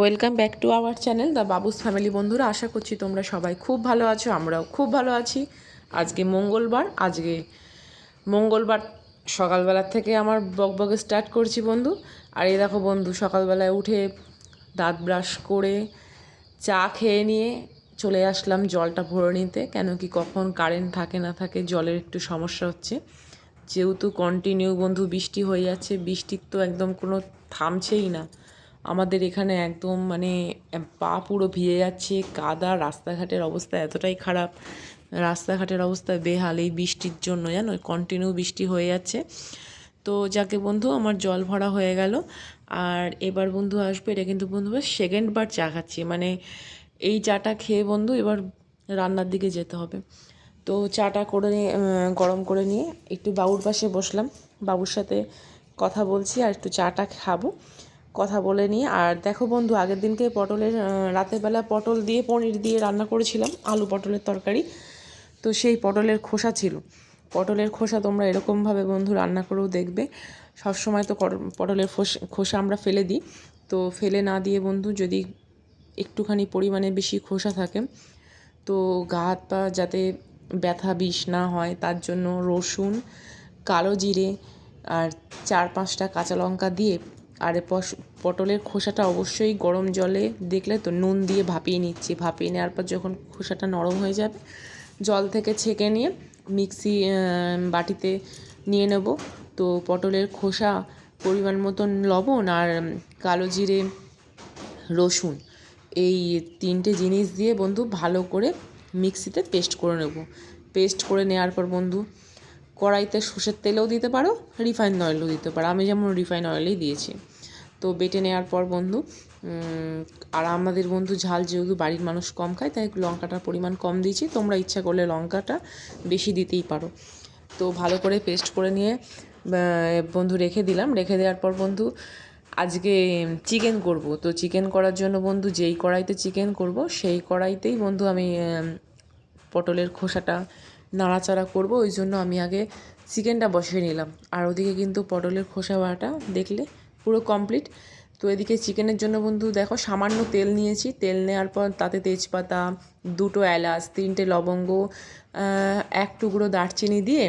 Welcome back to our channel the Babu's family বন্ধুরা। আশা করছি তোমরা সবাই খুব ভালো আছো, আমরাও খুব ভালো আছি। আজকে মঙ্গলবার আজকে মঙ্গলবার সকালবেলার থেকে আমার বক বকে স্টার্ট করছি বন্ধু। আর এই দেখো বন্ধু, সকালবেলায় উঠে দাঁত ব্রাশ করে চা খেয়ে নিয়ে চলে আসলাম জলটা ভরে নিতে। কেন কি কখন কারেন্ট থাকে না থাকে, জলের একটু সমস্যা হচ্ছে। যেহেতু কন্টিনিউ বন্ধু বৃষ্টি হয়ে যাচ্ছে, বৃষ্টির তো একদম কোনো থামছেই না। আমাদের এখানে একদম মানে পা পুরো ভিজে যাচ্ছে, কাদা, রাস্তাঘাটের অবস্থা এতটাই খারাপ। রাস্তাঘাটের অবস্থা বেহাল এই বৃষ্টির জন্য, জানো? কন্টিনিউ বৃষ্টি হয়ে যাচ্ছে। তো যাকে বন্ধু, আমার জল ভরা হয়ে গেল। আর এবার বন্ধু আসবে, এটা কিন্তু বন্ধু সেকেন্ড বার চা খাচ্ছি। মানে এই চাটা খেয়ে বন্ধু, এবার রান্নার দিকে যেতে হবে। তো চাটা করে নিয়ে গরম করে নিয়ে একটু বাবুর পাশে বসলাম। বাবুর সাথে কথা বলছি আর একটু চাটা খাব। কথা বলে নিই আর দেখো বন্ধু, আগের দিনকে পটলের রাতের বেলা পটল দিয়ে পনির দিয়ে রান্না করেছিলাম, আলু পটলের তরকারি। তো সেই পটলের খোসা ছিল। পটলের খোসা তোমরা এরকমভাবে বন্ধু রান্না করেও দেখবে। সবসময় তো পটলের খোসা আমরা ফেলে দিই। তো ফেলে না দিয়ে বন্ধু যদি একটুখানি পরিমাণে বেশি খোসা থাকে, তো গা হাত পা যাতে ব্যথা বিষ না হয়, তার জন্য রসুন, কালো জিরে আর চার পাঁচটা কাঁচা লঙ্কা দিয়ে, আর পটলের খোসাটা অবশ্যই গরম জলে দেখলে তো নুন দিয়ে ভাপিয়ে নিচ্ছি। ভাপিয়ে নেওয়ার পর যখন খোসাটা নরম হয়ে যাবে, জল থেকে ছেঁকে নিয়ে মিক্সি বাটিতে নিয়ে নেব। তো পটলের খোসা পরিমাণ মতন লবণ আর কালো জিরে, রসুন এই তিনটে জিনিস দিয়ে বন্ধু ভালো করে মিক্সিতে পেস্ট করে নেব। পেস্ট করে নেওয়ার পর বন্ধু কড়াইতে সর্ষের তেলেও দিতে পারো রিফাইন অয়েলও দিতে পারো। আমি যেমন রিফাইন অয়েলেই দিয়েছি। তো বেটে নেওয়ার পর বন্ধু আর আমাদের বন্ধু ঝাল যেহেতু বাড়ির মানুষ কম খায়, তাই লঙ্কাটার পরিমাণ কম দিয়েছি। তোমরা ইচ্ছা করলে লঙ্কাটা বেশি দিতেই পারো। তো ভালো করে পেস্ট করে নিয়ে বন্ধু রেখে দিলাম। রেখে দেওয়ার পর বন্ধু, আজকে চিকেন করব। তো চিকেন করার জন্য বন্ধু যেই কড়াইতে চিকেন করব, সেই কড়াইতেই বন্ধু আমি পটলের খোসাটা নাড়াচাড়া করব। ওই জন্য আমি আগে চিকেনটা বসিয়ে নিলাম। আর ওদিকে কিন্তু পটলের খোসা বাটা দেখলে পুরো কমপ্লিট তো এদিকে চিকেনের জন্য বন্ধু দেখো, সামান্য তেল নিয়েছি। তেল নেওয়ার পর তাতে তেজপাতা, দুটো এলাচ, তিনটে লবঙ্গ এক টুকরো দারচিনি দিয়ে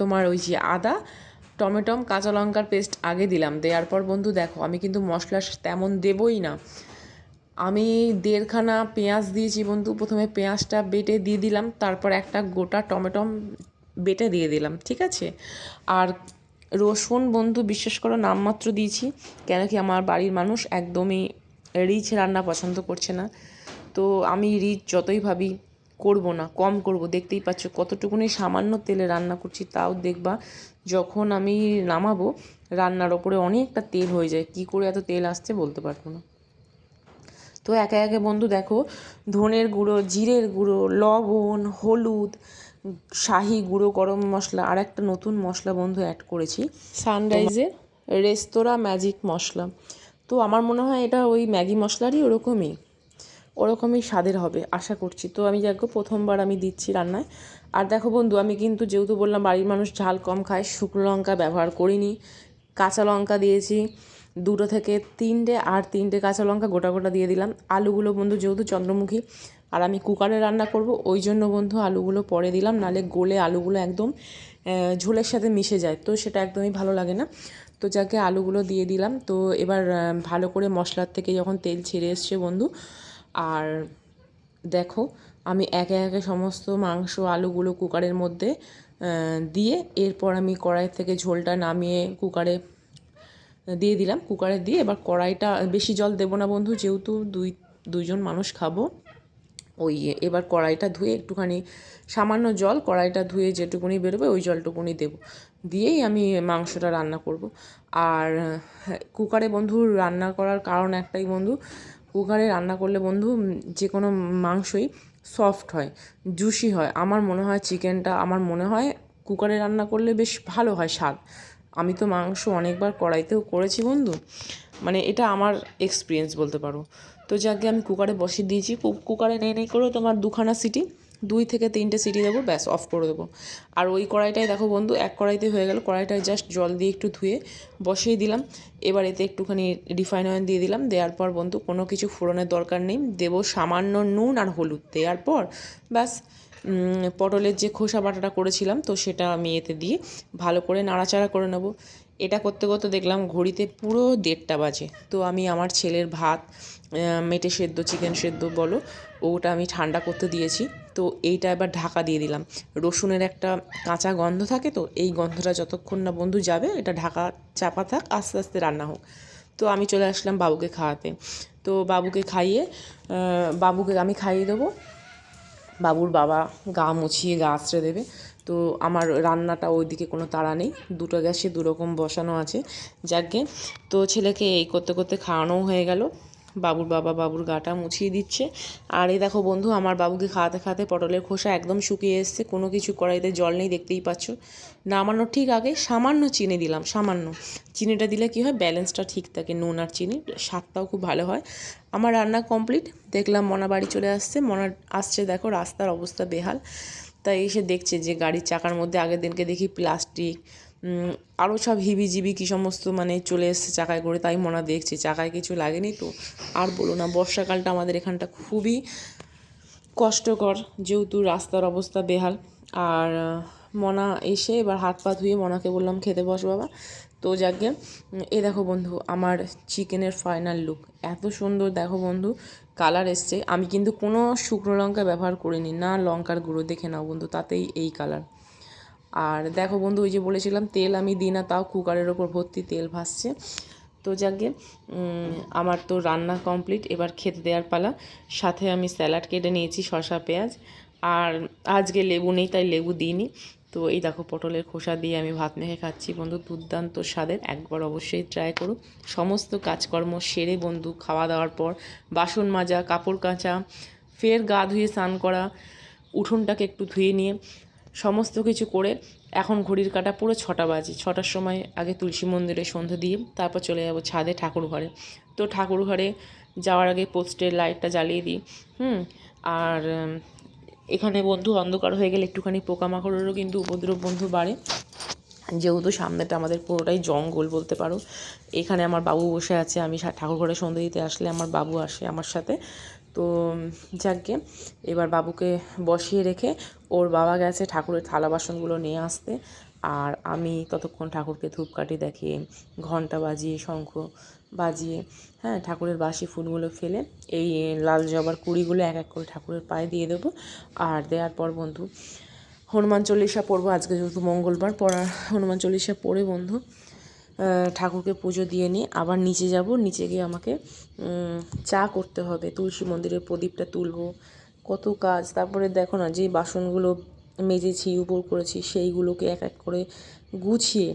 তোমার ওই যে আদা, টমেটম, কাঁচা লঙ্কার পেস্ট আগে দিলাম। দেওয়ার পর বন্ধু দেখো, আমি কিন্তু মশলা তেমন দেবই না। আমি দেড়খানা পেঁয়াজ দিয়েছি বন্ধু। প্রথমে পেঁয়াজটা বেটে দিয়ে দিলাম, তারপর একটা গোটা টমেটম বেটে দিয়ে দিলাম, ঠিক আছে? আর রসুন, বন্ধু, বিশ্বাস করো, নামমাত্র দিয়েছি। কেন কি আমার বাড়ির মানুষ একদমই রিচ রান্না পছন্দ করছে না। তো আমি রিচ যতই ভাবি করব না, কম করব। দেখতেই পাচ্ছ কতটুকুনি সামান্য তেলে রান্না করছি, তাও দেখবা যখন আমি নামাবো, রান্নার ওপরে অনেকটা তেল হয়ে যায়। কি করে এত তেল আসছে বলতে পারব না। তো একে একে বন্ধু দেখো, ধনের গুঁড়ো, জিরের গুঁড়ো, লবণ, হলুদ শাহি গুঁড়ো গরম মশলা আর একটা নতুন মশলা বন্ধু অ্যাড করেছি। সানরাইজের রেস্তোরাঁ ম্যাজিক মশলা। তো আমার মনে হয় এটা ওই ম্যাগি মশলারই ওরকমই ওরকমই স্বাদের হবে আশা করছি। তো আমি দেখো প্রথমবার আমি দিচ্ছি রান্নায়। আর দেখো বন্ধু আমি কিন্তু যেহেতু বললাম বাড়ির মানুষ ঝাল কম খায় শুকনো লঙ্কা ব্যবহার করিনি কাঁচা লঙ্কা দিয়েছি দুটো থেকে তিনটে আর তিনটে কাঁচা লঙ্কা গোটা গোটা দিয়ে দিলাম। আলুগুলো বন্ধু যেহেতু চন্দ্রমুখী, আর আমি কুকারে রান্না করব, ওই জন্য বন্ধু আলুগুলো পরে দিলাম। নালে গোলে আলুগুলো একদম ঝোলের সাথে মিশে যায়, তো সেটা একদমই ভালো লাগে না। তো যাকে আলুগুলো দিয়ে দিলাম, তো এবার ভালো করে মশলার থেকে যখন তেল ছেড়ে এসছে বন্ধু, আর দেখো, আমি একে একে সমস্ত মাংস আলুগুলো কুকারের মধ্যে দিয়ে এরপর আমি কড়াই থেকে ঝোলটা নামিয়ে কুকারে দিয়ে দিলাম কুকারে দিয়ে। এবার কড়াইটা, বেশি জল দেবো না বন্ধু, যেহেতু দুই, দুইজন মানুষ খাব। ওই এবার কড়াইটা ধুয়ে একটুখানি সামান্য জল, কড়াইটা ধুয়ে যেটুকুনি বেরোবে ওই জলটুকুনি দেবো। দিয়েই আমি মাংসটা রান্না করব। আর কুকারে বন্ধু রান্না করার কারণ একটাই বন্ধু, কুকারে রান্না করলে বন্ধু যে কোনো মাংসই সফট হয়, জুসি হয়। আমার মনে হয় চিকেনটা, আমার মনে হয় কুকারে রান্না করলে বেশ ভালো হয় স্বাদ। আমি তো মাংস অনেকবার কড়াইতেও করেছি বন্ধু। মানে এটা আমার এক্সপিরিয়েন্স বলতে পারো। তো যাকে আমি কুকারে বসিয়ে দিয়েছি কুকারে নেই নেই করেও তোমার দুখানা সিটি, দুই থেকে তিনটে সিটি দেবো, ব্যাস অফ করে দেবো। আর ওই কড়াইটাই দেখো বন্ধু, এক কড়াইতে হয়ে গেল, কড়াইটায় জাস্ট জল দিয়ে একটু ধুয়ে বসিয়ে দিলাম। এবার এতে একটুখানি রিফাইন অয়েল দিয়ে দিলাম, দেওয়ার পর বন্ধু কোনো কিছু ফোড়নের দরকার নেই, দেবো সামান্য নুন আর হলুদ, দেওয়ার পর ব্যাস। পটলের যে খোসা বাটাটা করেছিলাম, তো সেটা আমি এতে দিয়ে ভালো করে নাড়াচাড়া করে নেব। এটা করতে করতে দেখলাম ঘড়িতে পুরো দেড়টা বাজে। তো আমি আমার ছেলের ভাত মেটে সেদ্ধ চিকেন সেদ্ধ বলো, ওটা আমি ঠান্ডা করতে দিয়েছি। তো এইটা এবার ঢাকা দিয়ে দিলাম। রসুনের একটা কাঁচা গন্ধ থাকে তো, এই গন্ধটা যতক্ষণ না বন্ধু যাবে, এটা ঢাকা চাপা থাক, আস্তে আস্তে রান্না হোক। তো আমি চলে আসলাম বাবুকে খাওয়াতে। তো বাবুকে খাইয়ে বাবুকে আমি খাইয়ে দেবো। বাবুর বাবা গা মুছিয়ে, গা আশ্রয় দেবে। তো আমার রান্নাটা ওইদিকে কোনো তাড়া নেই। দুটো গ্যাসে দুরকম বসানো আছে। যাকে তো ছেলেকে এই করতে করতে খাওয়ানোও হয়ে গেল। বাবুর বাবা বাবুর গাটা মুছিয়ে দিচ্ছে। আর এই দেখো বন্ধু, আমার বাবুকে খাওয়াতে খাওয়াতে পটলের খোসা একদম শুকিয়ে এসছে। কোনো কিছু কড়াইতে জল নেই, দেখতেই পাচ্ছ। নামানোর ঠিক আগে সামান্য চিনি দিলাম, সামান্য। চিনিটা দিলে কি হয়, ব্যালেন্সটা ঠিক থাকে, নুন আর চিনি, স্বাদটাও খুব ভালো হয়। আমার রান্না কমপ্লিট, দেখলাম মনা বাড়ি চলে আসছে। মনা আসছে, দেখো রাস্তার অবস্থা বেহাল। তাই এসে দেখছে যে গাড়ির চাকার মধ্যে আগের দিনকে দেখি প্লাস্টিক আরও সব হিবিজিবি কী সমস্ত মানে চলে এসছে চাকায় করে, তাই মনা দেখছে। চাকায় কিছু লাগেনি তো আর বলো না, বর্ষাকালটা আমাদের এখানটা খুবই কষ্টকর, যেহেতু রাস্তার অবস্থা বেহাল। আর, মনা এসে এবার হাত পা ধুয়ে মনাকে বললাম, খেতে বস বাবা। তো যাকে, এ দেখো বন্ধু, আমার চিকেনের ফাইনাল লুক এত সুন্দর, দেখো বন্ধু কালার এসছে। আমি কিন্তু কোনো শুকনো লঙ্কা ব্যবহার করিনি, না লঙ্কার গুঁড়ো। দেখে নাও বন্ধু, তাতেই এই কালার আর দেখো বন্ধু, ওই যে বলেছিলাম, তেল আমি দিই না, তাও কুকারের ওপর ভর্তি তেল ভাসছে। তো যাকে আমার তো রান্না কমপ্লিট, এবার খেতে দেওয়ার পালা। সাথে আমি স্যালাড কেটে নিয়েছি, শসা, পেঁয়াজ। আর আজকে লেবু নেই, তাই লেবু দিইনি। তো এই দেখো, পটলের খোসা দিয়ে আমি ভাত মেখে খাচ্ছি। বন্ধু, দুর্দান্ত স্বাদের, একবার অবশ্যই ট্রাই করো। সমস্ত কাজকর্ম সেরে বন্ধু, খাওয়া দাওয়ার পর বাসন মাজা, কাপড় কাচা, ফের গা ধুয়ে স্নান করা, উঠোনটাকে একটু ধুয়ে নিয়ে সমস্ত কিছু করে এখন ঘড়ির কাটা পুরো ছটা বাজে। ছটার সময় আগে তুলসী মন্দিরে সন্ধে দিয়ে তারপর চলে যাব ছাদে ঠাকুর ঘরে। তো ঠাকুর ঘরে যাওয়ার আগে পোস্টের লাইটটা জ্বালিয়ে দিই, হুম? আর এখানে বন্ধু অন্ধকার হয়ে গেলে একটুখানি পোকামাকড়েরও কিন্তু উপদ্রব বন্ধু বাড়ে। যেহেতু সামনেটা আমাদের পুরোটাই জঙ্গল বলতে পারো। এখানে আমার বাবু বসে আছে, আমি সা- ঠাকুর ঘরে সন্ধ্যে দিতে আসলে আমার বাবু আসে আমার সাথে। তো যাকে এবার বাবুকে বসিয়ে রেখে ওর বাবা গেছে ঠাকুরের থালা বাসনগুলো নিয়ে আসতে। আর আমি ততক্ষণ ঠাকুরকে ধূপকাঠি দেখিয়ে ঘণ্টা বাজিয়ে, শঙ্খ বাজিয়ে হ্যাঁ ঠাকুরের বাসি ফুলগুলো ফেলে এই লাল জবার কুড়িগুলো এক এক করে ঠাকুরের পায়ে দিয়ে দেবো। আর দেওয়ার পর বন্ধু, হনুমান চল্লিশা পড়ব। আজকে যেহেতু মঙ্গলবার, পড়া, হনুমান চল্লিশা পড়ে বন্ধু। ঠাকুরকে পুজো দিয়ে নিয়ে আবার নিচে যাব। নিচে গিয়ে আমাকে চা করতে হবে। তুলসী মন্দিরের প্রদীপটা তুলবো। কত কাজ। তারপরে দেখো না যে বাসনগুলো মেজেছি, উপর করেছি, সেইগুলোকে এক এক করে গুছিয়ে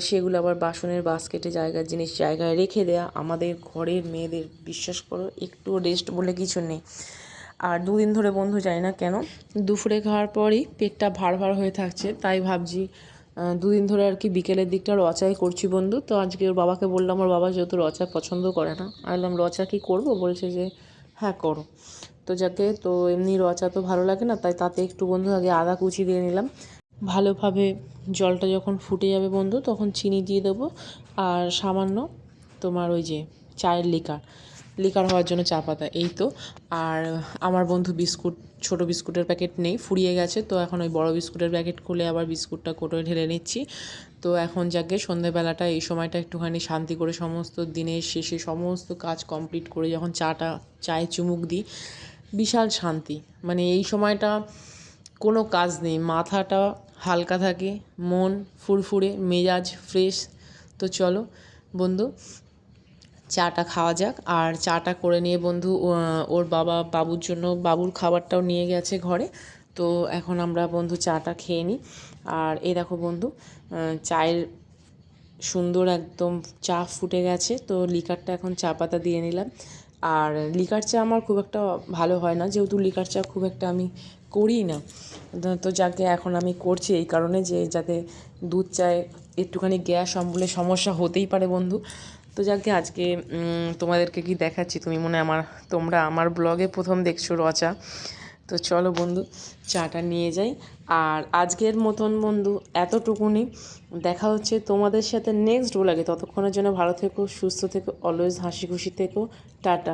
সেগুলো আবার বাসনের বাস্কেটে জায়গার জিনিস জায়গায় রেখে দেয়া। আমাদের ঘরের মেয়েদের বিশ্বাস করো একটু রেস্ট বলে কিছু নেই। আর দুদিন ধরে বন্ধু জানি না কেন, দুপুরে খাওয়ার পরই পেটটা ভার ভার হয়ে থাকছে। তাই ভাবছি দুদিন ধরে আর কি বিকেলের দিকটা রচাই করছি বন্ধু। তো আজকে ওর বাবাকে বললাম, ওর বাবা যেহেতু রচা পছন্দ করে না। আমি বললাম, রচা কি করব? বলছে যে হ্যাঁ করো। তো যাকে, তো এমনি রচা তো ভালো লাগে না, তাই তাতে একটু বন্ধু আগে আদা কুচি দিয়ে নিলাম। ভালোভাবে জলটা যখন ফুটে যাবে বন্ধু, তখন চিনি দিয়ে দেবো। আর সামান্য তোমার ওই যে চায়ের লিকার। লিকার হওয়ার জন্য চা পাতা, এই তো। আর আমার বন্ধু বিস্কুট, ছোট বিস্কুটের প্যাকেট নেই, ফুরিয়ে গেছে, তো এখন ওই বড় বিস্কুটের প্যাকেট খুলে আবার বিস্কুটটা কোটোয় ঢেলে নিচ্ছি। তো এখন যাকে সন্ধেবেলাটা, এই সময়টা একটুখানি শান্তি করে সমস্ত দিনের শেষে সমস্ত কাজ কমপ্লিট করে যখন চাটা, চায়ে চুমুক দিই, বিশাল শান্তি। মানে এই সময়টা কোনো কাজ নেই, মাথাটা হালকা থাকে, মন ফুরফুরে, মেজাজ ফ্রেশ। তো চলো বন্ধু চাটা খাওয়া যাক। আর চাটা করে নিয়ে বন্ধু ওর বাবা বাবুর জন্য বাবুর খাবারটাও নিয়ে গেছে ঘরে। তো এখন আমরা বন্ধু চাটা খেয়ে নিই। আর এই দেখো বন্ধু চায়ের সুন্দর একদম চা ফুটে গেছে। তো লিকারটা এখন চা পাতা দিয়ে নিলাম। আর লিকার চা আমার খুব একটা ভালো হয় না। যেহেতু লিকার চা খুব একটা আমি করি না। তো- যাকে এখন আমি করছি এই কারণে যে যাতে দুধ চায়ে একটুখানি গ্যাস অম্বলের সমস্যা হতেই পারে বন্ধু। তো যাকে আজকে তোমাদেরকে কি দেখাচ্ছি? তুমি মনে আমার, তোমরা আমার ব্লগে প্রথম দেখছ রচা। তো তো চলো বন্ধু, চাটা নিয়ে যাই। আর আজকের মতন বন্ধু, এতটুকুনি। দেখা হচ্ছে তোমাদের সাথে নেক্সট ব্লগে ততক্ষণের জন্য ভালো থেকো, সুস্থ থেকো অলওয়েজ হাসি খুশি থেকো। টাটা।